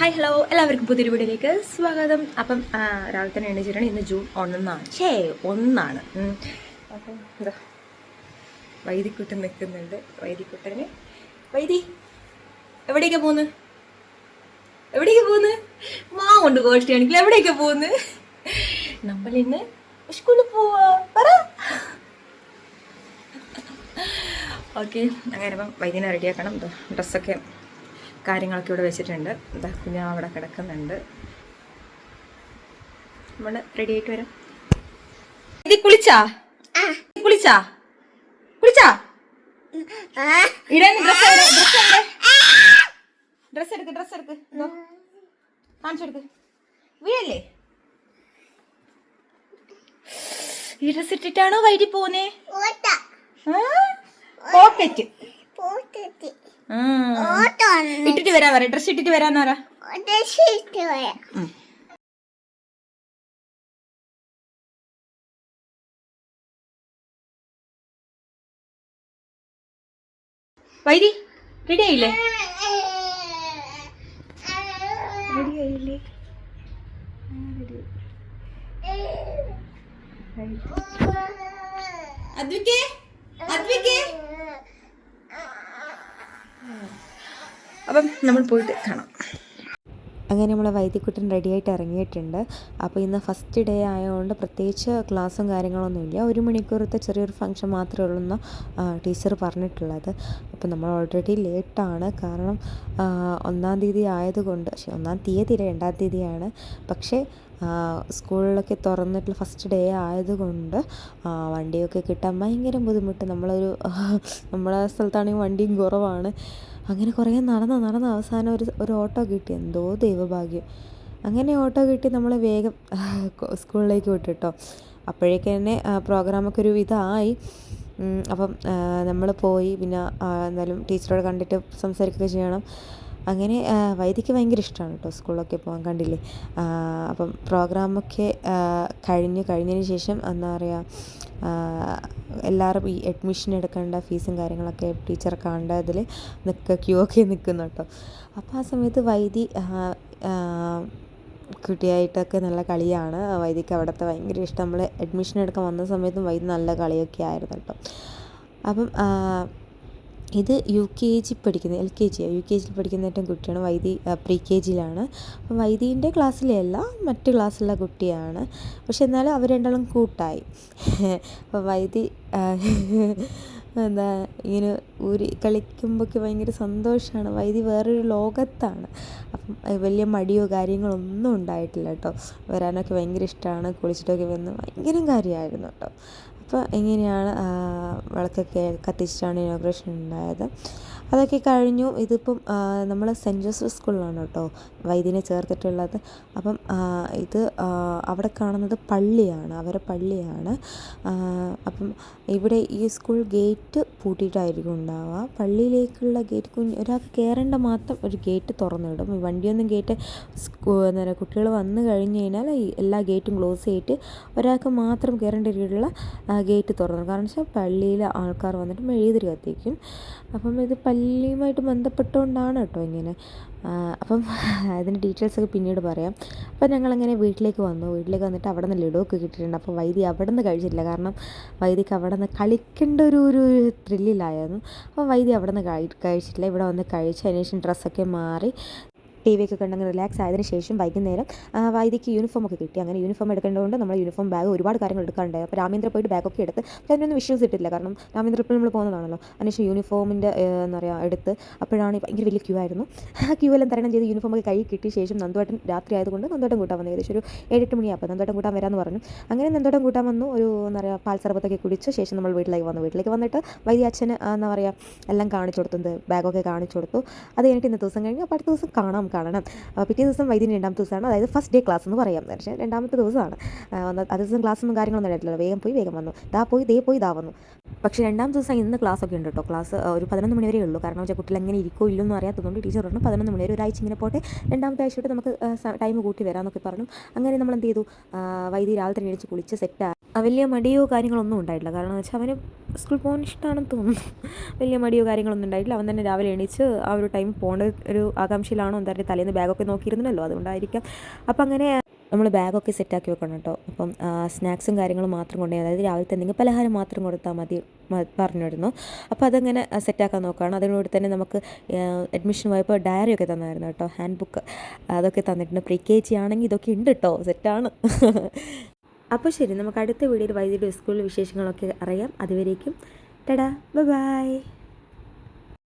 Hi hello എല്ലാവർക്കും പുതിയൊരു വീഡിയോയിലേക്ക് സ്വാഗതം. അപ്പം രാവിലെ തന്നെ എണീച്ചിട്ടാണ് ഇന്ന് ജൂൺ ഒന്നാണ്. ഛേ ഒന്നാണ്. അപ്പം വൈദിക്കുട്ടൻ നിൽക്കുന്നുണ്ട്. വൈദിക്കുട്ടന് വൈദി എവിടേക്കാണ് പോന്ന് എവിടേക്ക് പോന്ന് മാ കൊണ്ട് ഗോഷ്ടി ആണെങ്കിൽ എവിടേക്കാ പോന്ന് നമ്മൾ ഇന്ന് സ്കൂളിൽ പോവാ. പറ. ഓക്കെ അങ്ങനെ അപ്പം വൈദ്യനെ റെഡിയാക്കണം ഡ്രസ്സൊക്കെ കാര്യങ്ങളൊക്കെ ഇവിടെ വെച്ചിട്ടുണ്ട്. ഇതാ കുഞ്ഞാ അവിടെ കിടക്കുന്നുണ്ട്. നമ്മൾ റെഡി ആയിട്ട് വരാം. ഇത് കുളിച്ചാ? കുളിച്ചാ? കുളിച്ചാ? ഇടാൻ ഡ്രസ് ഡ്രസ് എടുക്ക് ഡ്രസ് എടുക്ക്. കാണിച്ചെടുക്ക് വീഴല്ലേ? ഈ ഡ്രസ് ഇട്ടിട്ടാണോ വൈകി പോന്നേ പോക്കറ്റ് ഇട്ടിട്ട് വരാ പറ. ഡ്രസ് ഇട്ടിട്ട് വരാന്ന് പറ. വൈദി റെഡി ആയില്ലേ? റെഡി ആയില്ലേ? അദ്വിക്കേ അദ്വിക്കേ അപ്പം നമ്മൾ പോയിട്ട് കാണാം. അങ്ങനെ നമ്മൾ വൈദ്യക്കുട്ടൻ റെഡിയായിട്ട് ഇറങ്ങിയിട്ടുണ്ട്. അപ്പോൾ ഇന്ന് ഫസ്റ്റ് ഡേ ആയതുകൊണ്ട് പ്രത്യേകിച്ച് ക്ലാസ്സും കാര്യങ്ങളൊന്നുമില്ല ഒരു മണിക്കൂറത്തെ ചെറിയൊരു ഫംഗ്ഷൻ മാത്രമേ ഉള്ളൂ എന്ന് ടീച്ചർ പറഞ്ഞിട്ടുള്ളത്. അപ്പോൾ നമ്മൾ ഓൾറെഡി ലേറ്റാണ് കാരണം ഒന്നാം തീയതി ആയതുകൊണ്ട് പക്ഷേ ഒന്നാം തീയതി രണ്ടാം തീയതിയാണ്. പക്ഷേ സ്കൂളിലൊക്കെ തുറന്നിട്ടുള്ള ഫസ്റ്റ് ഡേ ആയതുകൊണ്ട് വണ്ടിയൊക്കെ കിട്ടാൻ ഭയങ്കര ബുദ്ധിമുട്ട്. നമ്മളൊരു നമ്മളെ സ്ഥലത്താണെങ്കിൽ വണ്ടിയും കുറവാണ്. അങ്ങനെ കുറേ നടന്ന് നടന്ന് അവസാനം ഒരു ഒരു ഓട്ടോ കിട്ടി. എന്തോ ദൈവഭാഗ്യം. അങ്ങനെ ഓട്ടോ കിട്ടി. നമ്മൾ വേഗം സ്കൂളിലേക്ക് വിട്ടു കേട്ടോ അപ്പോഴേക്ക് തന്നെ പ്രോഗ്രാമൊക്കെ ഒരു ഉം, അപ്പം നമ്മൾ പോയി. പിന്നെ എന്തായാലും ടീച്ചറോട് കണ്ടിട്ട് സംസാരിക്കുകയൊക്കെ ചെയ്യണം. അങ്ങനെ വൈദിക്ക് ഭയങ്കര ഇഷ്ടമാണ് കേട്ടോ സ്കൂളിലൊക്കെ പോകാൻ കണ്ടില്ലേ. അപ്പം പ്രോഗ്രാമൊക്കെ കഴിഞ്ഞ് കഴിഞ്ഞു. കഴിഞ്ഞതിന് ശേഷം എന്താ പറയുക എല്ലാവരും ഈ അഡ്മിഷൻ എടുക്കേണ്ട ഫീസും കാര്യങ്ങളൊക്കെ ടീച്ചർ കാണേണ്ട അതിൽ നിൽക്കുക ക്യൂ ഒക്കെ നിൽക്കുന്നു കേട്ടോ അപ്പോൾ ആ സമയത്ത് വൈദി കുട്ടിയായിട്ടൊക്കെ നല്ല കളിയാണ്. വൈദിക്ക് അവിടുത്തെ ഭയങ്കര ഇഷ്ടം. നമ്മൾ അഡ്മിഷൻ എടുക്കാൻ വന്ന സമയത്തും വൈദി നല്ല കളിയൊക്കെ ആയിരുന്നു കേട്ടോ അപ്പം ഇത് യു കെ ജി പഠിക്കുന്ന L K G U K ജിയിൽ പഠിക്കുന്ന ഏറ്റവും കുട്ടിയാണ് വൈദി പ്രീ കെ ജിയിലാണ് അപ്പം വൈദീന്റെ ക്ലാസ്സിലെയല്ല മറ്റ് ക്ലാസ്സിലുള്ള കുട്ടിയാണ്. പക്ഷെ എന്നാലും അവർ രണ്ടാളും കൂട്ടായി. അപ്പോൾ വൈദി എന്താ ഇങ്ങനെ ഊരി കളിക്കുമ്പോഴൊക്കെ ഭയങ്കര സന്തോഷമാണ് വൈദി വേറൊരു ലോകത്താണ്. അപ്പം വലിയ മടിയോ കാര്യങ്ങളോ ഒന്നും ഉണ്ടായിട്ടില്ല കേട്ടോ. വരാനൊക്കെ ഭയങ്കര ഇഷ്ടമാണ് കുളിച്ചിട്ടൊക്കെ വന്ന് ഭയങ്കര കാര്യമായിരുന്നു കേട്ടോ. അപ്പോൾ എങ്ങനെയാണ് ആ, വിളക്കൊക്കെ കത്തിച്ചിട്ടാണ് ഇനോഗ്രേഷൻ ഉണ്ടായത്? അതൊക്കെ കഴിഞ്ഞു. ഇതിപ്പം നമ്മൾ സെന്റ് ജോസഫ് സ്കൂളിലാണ് കേട്ടോ വൈദ്യനെ ചേർത്തിട്ടുള്ളത്. അപ്പം ഇത് അവിടെ കാണുന്നത് പള്ളിയാണ് അവരെ പള്ളിയാണ്. അപ്പം ഇവിടെ ഈ സ്കൂൾ ഗേറ്റ് പൂട്ടിയിട്ടായിരിക്കും ഉണ്ടാവുക. പള്ളിയിലേക്കുള്ള ഗേറ്റ് കുഞ്ഞ് ഒരാൾക്ക് കയറേണ്ട മാത്രം ഒരു ഗേറ്റ് തുറന്നിടും. വണ്ടിയൊന്നും ഗേറ്റ് എന്താ കുട്ടികൾ വന്നു കഴിഞ്ഞ് കഴിഞ്ഞാൽ എല്ലാ ഗേറ്റും ക്ലോസ് ചെയ്തിട്ട് ഒരാൾക്ക് മാത്രം കയറേണ്ട രീതിയിലുള്ള ഗേറ്റ് തുറന്നു. കാരണം വെച്ചാൽ പള്ളിയിലെ ആൾക്കാർ വന്നിട്ട് മെഴുകുതിരി കത്തിക്കും. അപ്പം ഇത് പള്ളിയുമായിട്ട് ബന്ധപ്പെട്ടുകൊണ്ടാണ് കേട്ടോ ഇങ്ങനെ. അപ്പം അതിന്റെ ഡീറ്റെയിൽസൊക്കെ പിന്നീട് പറയാം. അപ്പം ഞങ്ങളങ്ങനെ വീട്ടിലേക്ക് വന്നു. വീട്ടിലേക്ക് വന്നിട്ട് അവിടെ നിന്ന് ലഡുവൊക്കെ കിട്ടിയിട്ടുണ്ട്. അപ്പോൾ വൈദ്യ അവിടെ നിന്ന് കഴിച്ചില്ല കാരണം വൈദ്യക്ക് അവിടെ നിന്ന് കളിക്കേണ്ട ഒരു ഒരു ത്രില്ലിലായിരുന്നു അപ്പോൾ വൈദ്യ അവിടെ നിന്ന് കഴി കഴിച്ചിട്ടില്ല. ഇവിടെ വന്ന് കഴിച്ച് അതിന് ശേഷം ഡ്രസ്സൊക്കെ മാറി ടി വി ഒക്കെ കണ്ടങ്ങനെ റിലാക്സ് ആയതിനു ശേഷം വൈകുന്നേരം വൈദ്യക്ക് യൂണിഫോം ഒക്കെ കിട്ടി. അങ്ങനെ യൂണിഫോം എടുക്കേണ്ടതുകൊണ്ട് നമ്മൾ യൂണിഫോം ബാഗ് ഒരുപാട് കാര്യങ്ങൾ എടുക്കാണ്ടായി അപ്പോൾ രാമേന്ദ്ര പോയിട്ട് ബാഗൊക്കെ എടുത്ത് പക്ഷേ അതിനൊന്നും വിഷ്വൽസ് ഇട്ടില്ല കാരണം രാമേന്ദ്ര ഇപ്പോൾ നമ്മൾ പോകുന്നതാണല്ലോ. അതിനുശേഷം യൂണിഫോമിന്റെ എന്താ പറയുക എടുത്ത് അപ്പോഴാണ് ഭയങ്കര വലിയ ക്യൂ ആയിരുന്നു. ആ ക്യൂ എല്ലാം തരണം ചെയ്ത് യൂണിഫോം ഒക്കെ കൈ കിട്ടിയ ശേഷം നന്ദുവേട്ടൻ രാത്രി ആയതുകൊണ്ട് നന്ദുവേട്ടൻ കൂട്ടാൻ വന്നു. ഏകദേശം ഒരു ഏഴെട്ട് മണിയാപ്പോൾ നന്ദുവേട്ടൻ കൂട്ടാൻ വരാമെന്ന് പറഞ്ഞു. അങ്ങനെ നന്ദുവേട്ടൻ കൂട്ടാൻ വന്നു. ഒരു എന്താ പറയുക പാൽ സർബത്തൊക്കെ കുടിച്ച ശേഷം നമ്മൾ വീട്ടിലേക്ക് വന്നു. വീട്ടിലേക്ക് വന്നിട്ട് വൈദ്യ അച്ഛന് എന്താ പറയുക എല്ലാം കാണിച്ചു കൊടുത്തത് ബാഗൊക്കെ കാണിച്ചു കൊടുത്തു. അത് കഴിഞ്ഞിട്ട് ഇന്ന ദിവസം കഴിഞ്ഞു. അപ്പോൾ അടുത്ത ദിവസം കാണാം. കാണണം. പിറ്റേ ദിവസം വൈദ്യുതി രണ്ടാമത്തെ ദിവസമാണ്. അതായത് ഫസ്റ്റ് ഡേ ക്ലാസ് എന്ന് പറയാം. പക്ഷേ രണ്ടാമത്തെ ദിവസമാണ്. അത് ദിവസം ക്ലാസ്സൊന്നും കാര്യങ്ങളൊന്നും ഉണ്ടായിട്ടില്ല വേഗം പോയി വേഗം വന്നു. ദാ പോയി ദേ പോയി ദാ വന്നു. പക്ഷേ രണ്ടാം ദിവസം ഇന്ന് ക്ലാസ് ഒക്കെ ഉണ്ട് കേട്ടോ ക്ലാസ് ഒരു പതിനൊന്ന് മണി വരെ ഉള്ളൂ. കാരണം വെച്ചാൽ കുട്ടികൾ എങ്ങനെ ഇരിക്കോ ഇല്ലെന്ന് അറിയാത്തതുകൊണ്ട് ടീച്ചർ പറഞ്ഞു പതിനൊന്ന് മണി വരെ ഒരാഴ്ച ഇങ്ങനെ പോട്ടെ. രണ്ടാമത്തെ ആഴ്ച തൊട്ട് നമുക്ക് ടൈം കൂട്ടി വരാമെന്നൊക്കെ പറഞ്ഞു. അങ്ങനെ നമ്മൾ എന്ത് ചെയ്തു? വൈദ്യുതി രാവിലെ തന്നെ കുളിച്ച് സെറ്റ് വലിയ മടിയോ കാര്യങ്ങളൊന്നും ഉണ്ടായിട്ടില്ല. കാരണം വെച്ചാൽ അവന് സ്കൂളിൽ പോകാൻ ഇഷ്ടമാണെന്ന് തോന്നുന്നു. വലിയ മടിയോ കാര്യങ്ങളൊന്നും ഉണ്ടായിട്ടില്ല. അവൻ തന്നെ രാവിലെ എണീച്ച് ആ ഒരു ടൈം പോകേണ്ട ഒരു ആകാംക്ഷയിലാണോ. എന്താ പറയുക തലേന്ന് ബാഗൊക്കെ നോക്കിയിരുന്നല്ലോ. അതുകൊണ്ടായിരിക്കാം. അപ്പം അങ്ങനെ നമ്മൾ ബാഗൊക്കെ സെറ്റാക്കി വെക്കണം കേട്ടോ. അപ്പം സ്നാക്സും കാര്യങ്ങളും മാത്രം കൊണ്ടുപോയി. അതായത് രാവിലത്തെ എന്തെങ്കിലും പലഹാരം മാത്രം കൊടുത്താൽ മതി പറഞ്ഞു പറഞ്ഞിരുന്നു. അപ്പോൾ അതങ്ങനെ സെറ്റാക്കാൻ നോക്കുകയാണ്. അതിനോട് തന്നെ നമുക്ക് അഡ്മിഷൻ പോയപ്പോൾ ഡയറി ഒക്കെ തന്നായിരുന്നു കേട്ടോ. ഹാൻഡ് ബുക്ക് അതൊക്കെ തന്നിട്ടുണ്ട്. പ്രീ കെ ജി ആണെങ്കിൽ ഇതൊക്കെ ഉണ്ട് കേട്ടോ. സെറ്റാണ് അപ്പോൾ ശരി നമുക്ക് അടുത്ത വീഡിയോയിൽ വൈദ്യുതി സ്കൂളിൽ വിശേഷങ്ങളൊക്കെ അറിയാം. അതുവരേക്കും ടടാ ബൈ.